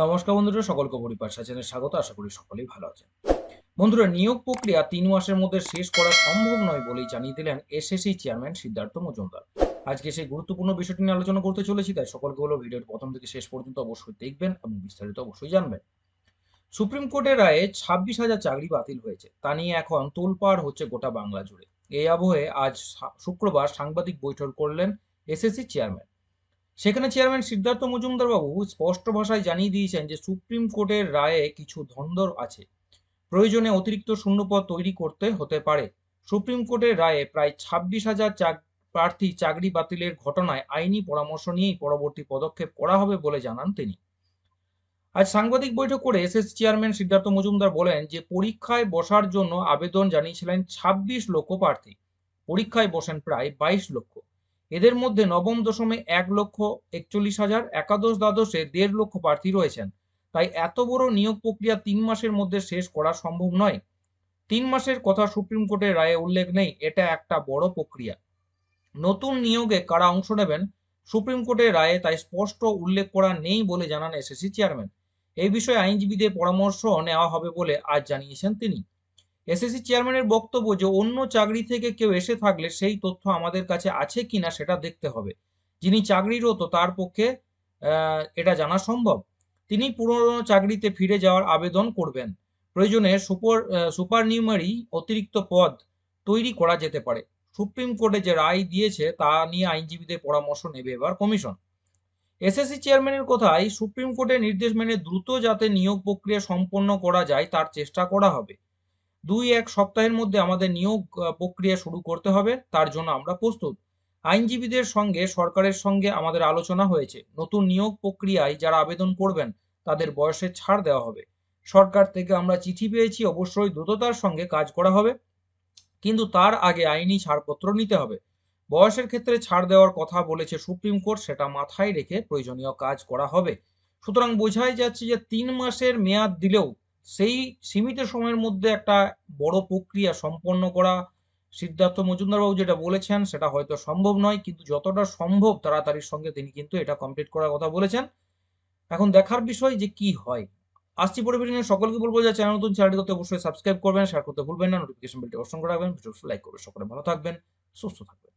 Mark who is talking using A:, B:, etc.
A: নমস্কার বন্ধুরা সকলকে পরিবার চ্যানেলে স্বাগত, আশা করি সকলেই ভালো আছেন। বন্ধুরা, নিয়োগ প্রক্রিয়া তিন মাসের মধ্যে শেষ করা সম্ভব নয় বলেই জানিয়ে দিলেন এসএসসি চেয়ারম্যান সিদ্ধার্থ মজুমদার। আজকে সেই গুরুত্বপূর্ণ বিষয়টি নিয়ে আলোচনা করতে চলেছি, তাই সকলকে হলো ভিডিওর প্রথম থেকে শেষ পর্যন্ত অবশ্যই দেখবেন এবং বিস্তারিত অবশ্যই জানবেন। সুপ্রিম কোর্টের রায়ে ছাব্বিশ হাজার চাকরি বাতিল হয়েছে, তা নিয়ে এখন তোলপাড় হচ্ছে গোটা বাংলা জুড়ে। এই আবহে আজ শুক্রবার সাংবাদিক বৈঠক করলেন এসএসসি চেয়ারম্যান। সেখানে চেয়ারম্যান সিদ্ধার্থ মজুমদার বাবু স্পষ্ট ভাষায় জানিয়ে দিয়েছেন যে সুপ্রিম কোর্টের রায়ে কিছু ধন্দর আছে। প্রয়োজনে অতিরিক্ত শূন্যপদ তৈরি করতে হতে পারে। সুপ্রিম কোর্টের রায়ে প্রায় ছাব্বিশ হাজার প্রার্থী চাকরি বাতিলের ঘটনায় আইনি পরামর্শ নিয়েই পরবর্তী পদক্ষেপ করা হবে বলে জানান তিনি। আজ সাংবাদিক বৈঠক করে এসএস চেয়ারম্যান সিদ্ধার্থ মজুমদার বলেন যে পরীক্ষায় বসার জন্য আবেদন জানিয়েছিলেন ছাব্বিশ লক্ষ প্রার্থী। পরীক্ষায় বসেন প্রায় বাইশ লক্ষ। এদের মধ্যে নবম দশমে এক লক্ষ একচল্লিশ হাজার একাদশ দ্বাদশে দেড় লক্ষ প্রার্থী রয়েছেন। তাই এত বড় নিয়োগ প্রক্রিয়া তিন মাসের মধ্যে শেষ করা সম্ভব নয়। তিন মাসের কথা সুপ্রিম কোর্টের রায়ে উল্লেখ নেই, এটা একটা বড় প্রক্রিয়া। নতুন নিয়োগে কারা অংশ নেবেন সুপ্রিম কোর্টের রায়ে তাই স্পষ্ট উল্লেখ করা নেই বলে জানান এসএসসি চেয়ারম্যান। এই বিষয়ে আইনজীবীদের পরামর্শ নেওয়া হবে বলে আজ জানিয়েছেন তিনি। এসএসসি চেয়ারম্যানের বক্তব্য যে, অন্য চাকরি থেকে কেউ এসে থাকলে সেই তথ্য আমাদের কাছে আছে কিনা সেটা দেখতে হবে। যিনি চাকরিরত তার পক্ষে এটা জানা সম্ভব। তিনি পুরনো চাকরিতে ফিরে যাওয়ার আবেদন করবেন। প্রয়োজনে সুপার সুপার নিউমারি অতিরিক্ত পদ তৈরি করা যেতে পারে। সুপ্রিম কোর্টে যে রায় দিয়েছে, তা নিয়ে আইনজীবীদের পরামর্শ নেবে এবার কমিশন। এসএসসি চেয়ারম্যানের কথাই সুপ্রিম কোর্টের নির্দেশ মেনে দ্রুত যাতে নিয়োগ প্রক্রিয়া সম্পন্ন করা যায়, তার চেষ্টা করা হবে। দুই এক সপ্তাহের মধ্যে আমাদের নিয়োগ প্রক্রিয়া শুরু করতে হবে, তার জন্য আমরা প্রস্তুত। আইনজীবীদের সঙ্গে, সরকারের সঙ্গে আমাদের আলোচনা হয়েছে। নতুন নিয়োগ প্রক্রিয়ায় যারা আবেদন করবেন, তাদের বয়সে ছাড় দেওয়া হবে। সরকার থেকে আমরা চিঠি পেয়েছি, অবশ্যই দ্রুততার সঙ্গে কাজ করা হবে, কিন্তু তার আগে আইনি ছাড়পত্র নিতে হবে। বয়সের ক্ষেত্রে ছাড় দেওয়ার কথা বলেছে সুপ্রিম কোর্ট, সেটা মাথায় রেখে প্রয়োজনীয় কাজ করা হবে। সুতরাং বোঝাই যাচ্ছে যে তিন মাসের মেয়াদ দিলেও সেই সীমিত সময়ের মধ্যে একটা বড় প্রক্রিয়া সম্পন্ন করা সিদ্ধার্থ মজুমদার বাবু যেটা বলেছেন, সেটা হয়তো সম্ভব নয়, কিন্তু যতটা সম্ভব তাড়াতাড়ির সঙ্গে তিনি কিন্তু এটা কমপ্লিট করার কথা বলেছেন। এখন দেখার বিষয় যে কি হয়। আসছি পরিবেশ নিয়ে, সকলকে বলব যে চ্যানেল নতুন চ্যানেলটি করতে অবশ্যই সাবস্ক্রাইব করবেন শেয়ার করতে ভুলবেন না নোটিফিকেশন বেলটি অপশন করে রাখবেন ভিডিও লাইক করবেন, সকলে ভালো থাকবেন, সুস্থ থাকবেন।